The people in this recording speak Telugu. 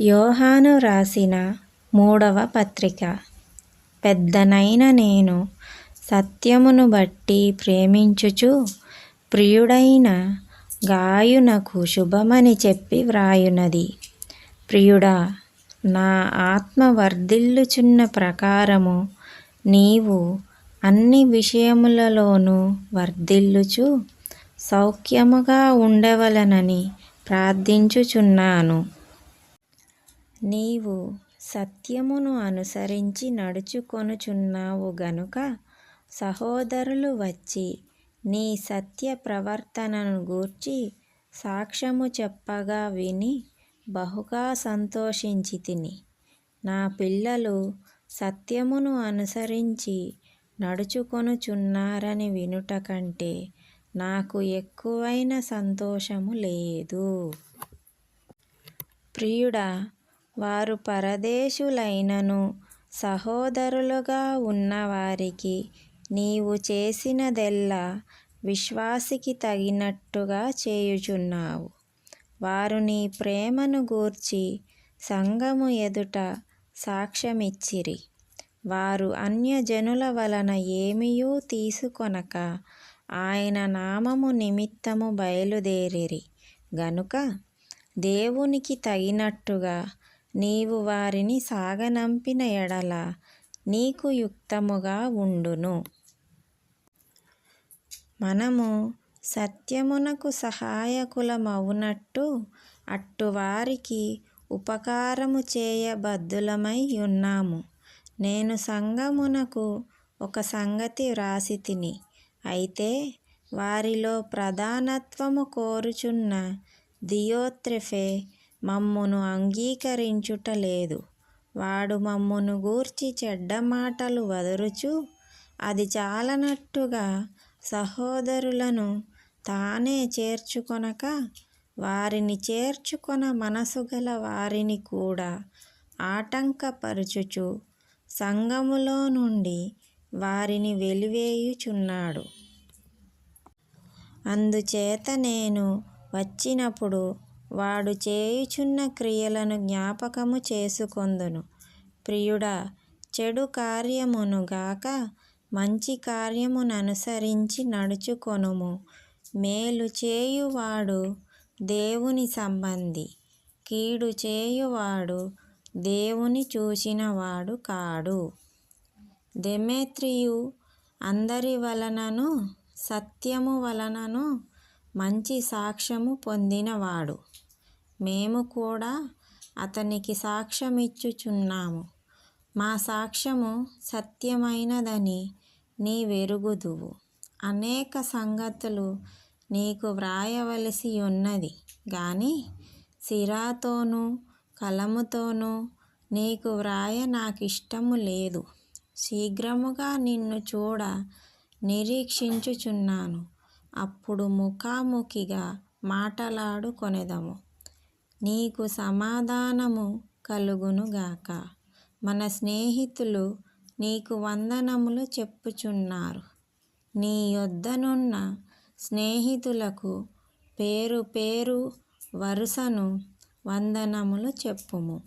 యోహాను రాసిన మూడవ పత్రిక. పెద్దనైన నేను సత్యమును బట్టి ప్రేమించుచు ప్రియుడైన గాయునకు శుభమని చెప్పి వ్రాయునది. ప్రియుడా నా ఆత్మ వర్ధిల్లుచున్న ప్రకారము నీవు అన్ని విషయములలోనూ వర్ధిల్లుచు సౌఖ్యముగా ఉండవలనని ప్రార్థించుచున్నాను. నీవు సత్యమును అనుసరించి నడుచుకొనుచున్నావు గనుక సహోదరులు వచ్చి నీ సత్య ప్రవర్తనను గూర్చి సాక్ష్యము చెప్పగా విని బహుగా సంతోషించి తిని. నా పిల్లలు సత్యమును అనుసరించి నడుచుకొనుచున్నారని వినుట కంటే నాకు ఎక్కువైన సంతోషము లేదు. ప్రియుడా వారు పరదేశులైనను సహోదరులుగా ఉన్నవారికి నీవు చేసినదెల్లా విశ్వాసికి తగినట్టుగా చేయుచున్నావు. వారు నీ ప్రేమను గూర్చి సంఘము ఎదుట సాక్ష్యమిచ్చిరి. వారు అన్యజనుల వలన ఏమియూ తీసుకొనక ఆయన నామము నిమిత్తము బయలుదేరిరి. గనుక దేవునికి తగినట్టుగా నీవు వారిని సాగనంపిన ఎడల నీకు యుక్తముగా ఉండును. మనము సత్యమునకు సహాయకులమవునట్టు అట్టువారికి ఉపకారము చేయబద్దులమై ఉన్నాము. నేను సంఘమునకు ఒక సంగతి వ్రాసి తిని అయితే వారిలో ప్రధానత్వము కోరుచున్న దియోత్రెఫే మమ్మును అంగీకరించుట లేదు. వాడు మమ్మును గూర్చి చెడ్డ మాటలు వదరుచు. అది చాలనట్టుగా సహోదరులను తానే చేర్చుకొనక వారిని చేర్చుకొన మనసుగల వారిని కూడా ఆటంకపరుచుచు సంఘములో నుండి వారిని వెలివేయుచున్నాడు. అందుచేత నేను వచ్చినప్పుడు వాడు చేయుచున్న క్రియలను జ్ఞాపకము చేసుకొందును. ప్రియుడా చెడు కార్యమును గాక మంచి కార్యముననుసరించి నడుచుకొనుము. మేలు చేయువాడు దేవుని సంబంధి కీడు చేయువాడు దేవుని చూసినవాడు కాడు. దెమేత్రియు అందరి వలనను సత్యము వలనను మంచి సాక్ష్యము పొందినవాడు. మేము కూడా అతనికి సాక్ష్యమిచ్చుచున్నాము. మా సాక్ష్యము సత్యమైనదని నీవెరుగుదువు. అనేక సంగతులు నీకు వ్రాయవలసి ఉన్నది కానీ సిరాతోనూ కలముతోనూ నీకు వ్రాయ నాకిష్టము లేదు. శీఘ్రముగా నిన్ను చూడ నిరీక్షించుచున్నాను. అప్పుడు ముఖాముఖిగా మాటలాడుకొనెదము. నీకు సమాధానము కలుగునుగాక. మన స్నేహితులు నీకు వందనములు చెప్పుచున్నారు. నీ యొద్దనున్న స్నేహితులకు పేరు పేరు వరుసను వందనములు చెప్పుము.